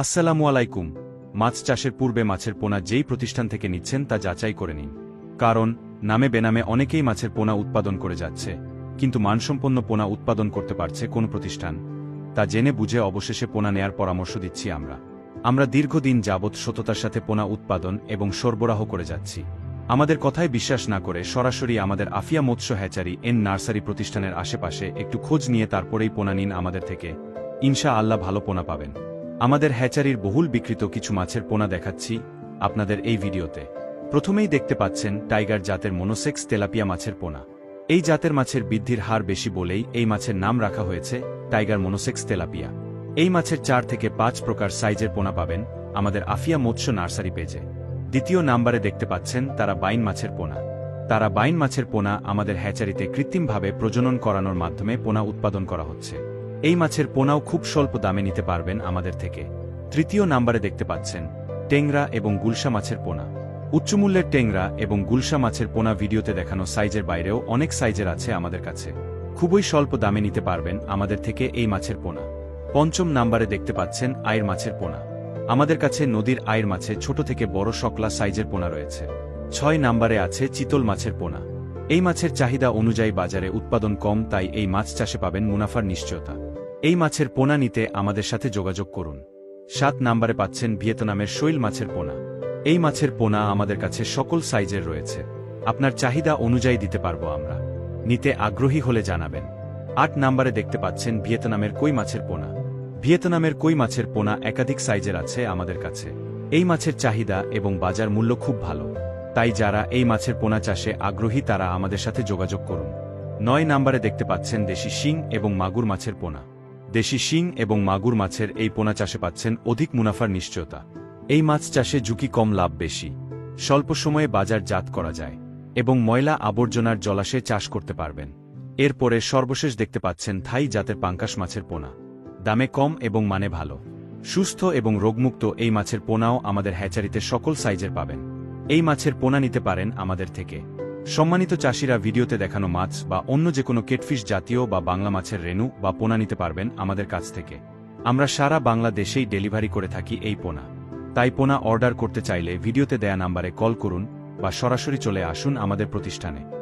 আসসালামু আলাইকুম। মাছ চাষের পূর্বে মাছের পোনা যেই প্রতিষ্ঠান থেকে নিচ্ছেন তা যাচাই করে নিন। কারণ, নামে বেনামে অনেকেই মাছের পোনা উৎপাদন করে যাচ্ছে, কিন্তু মানসম্পন্ন পোনা উৎপাদন করতে পারছে কোন প্রতিষ্ঠান? তা জেনে বুঝে অবশেষে পোনা নেয়ার পরামর্শ দিচ্ছি আমরা। আমরা দীর্ঘদিন যাবৎ সততার সাথে পোনা উৎপাদন এবং সরবরাহ করে যাচ্ছি। আমাদের কথায় বিশ্বাস না করে সরাসরি আমাদের আফিয়া মৎস্য হ্যাচারি এন নার্সারি প্রতিষ্ঠানের আশেপাশে একটু খোঁজ নিয়ে তারপরেই পোনা নিন আমাদের থেকে। ইনশা আল্লাহ ভালো পোনা পাবেন। আমাদের হ্যাচারির বহুল বিকৃত কিছু মাছের পোনা দেখাচ্ছি আপনাদের এই ভিডিওতে। প্রথমেই দেখতে পাচ্ছেন টাইগার জাতের মনোসেক্স তেলাপিয়া মাছের পোনা। এই জাতের মাছের বৃদ্ধির হার বেশি বলেই এই মাছের নাম রাখা হয়েছে টাইগার মনোসেক্স তেলাপিয়া। এই মাছের চার থেকে পাঁচ প্রকার সাইজের পোনা পাবেন আমাদের আফিয়া মৎস্য নার্সারি পেজে। দ্বিতীয় নাম্বারে দেখতে পাচ্ছেন তারা বাইন মাছের পোনা। তারা বাইন মাছের পোনা আমাদের হ্যাচারিতে কৃত্রিমভাবে প্রজনন করানোর মাধ্যমে পোনা উৎপাদন করা হচ্ছে। এই মাছের পোনাও খুব স্বল্প দামে নিতে পারবেন আমাদের থেকে। তৃতীয় নাম্বারে দেখতে পাচ্ছেন, টেংরা এবং গুলশা মাছের পোনা। উচ্চমূল্যের টেংরা এবং গুলশা মাছের পোনা ভিডিওতে দেখানো সাইজের বাইরেও অনেক সাইজের আছে আমাদের কাছে। খুবই স্বল্প দামে নিতে পারবেন আমাদের থেকে এই মাছের পোনা। পঞ্চম নাম্বারে দেখতে পাচ্ছেন আয়ের মাছের পোনা। আমাদের কাছে নদীর আয়ের মাছে ছোট থেকে বড় সকলা সাইজের পোনা রয়েছে। ছয় নাম্বারে আছে চিতল মাছের পোনা। এই মাছের চাহিদা অনুযায়ী বাজারে উৎপাদন কম, তাই এই মাছ চাষে পাবেন মুনাফার নিশ্চয়তা। এই মাছের পোনা নিতে আমাদের সাথে যোগাযোগ করুন। সাত নাম্বারে পাচ্ছেন ভিয়েতনামের শৈল মাছের পোনা। এই মাছের পোনা আমাদের কাছে সকল সাইজের রয়েছে। আপনার চাহিদা অনুযায়ী দিতে পারব আমরা। নিতে আগ্রহী হলে জানাবেন। আট নাম্বারে দেখতে পাচ্ছেন ভিয়েতনামের কই মাছের পোনা। ভিয়েতনামের কই মাছের পোনা একাধিক সাইজের আছে আমাদের কাছে। এই মাছের চাহিদা এবং বাজার মূল্য খুব ভালো। তাই যারা এই মাছের পোনা চাষে আগ্রহী তারা আমাদের সাথে যোগাযোগ করুন। নয় নাম্বারে দেখতে পাচ্ছেন দেশি শিং এবং মাগুর মাছের পোনা। দেশি শিং এবং মাগুর মাছের এই পোনা চাষে পাচ্ছেন অধিক মুনাফার নিশ্চয়তা। এই মাছ চাষে ঝুঁকি কম, লাভ বেশি। স্বল্প সময়ে বাজার জাত করা যায় এবং ময়লা আবর্জনার জলাশয়ে চাষ করতে পারবেন। এরপরে সর্বশেষ দেখতে পাচ্ছেন থাই জাতের পাঙ্কাশ মাছের পোনা। দামে কম এবং মানে ভালো। সুস্থ এবং রোগমুক্ত এই মাছের পোনাও আমাদের হ্যাচারিতে সকল সাইজের পাবেন। এই মাছের পোনা নিতে পারেন আমাদের থেকে। সম্মানিত চাষিরা ভিডিওতে দেখানো মাছ বা অন্য যে কোনো কেটফিশ জাতীয় বা বাংলা মাছের রেণু বা পোনা নিতে পারবেন আমাদের কাছ থেকে। আমরা সারা বাংলাদেশেই ডেলিভারি করে থাকি এই পোনা। তাই পোনা অর্ডার করতে চাইলে ভিডিওতে দেয়া নাম্বারে কল করুন বা সরাসরি চলে আসুন আমাদের প্রতিষ্ঠানে।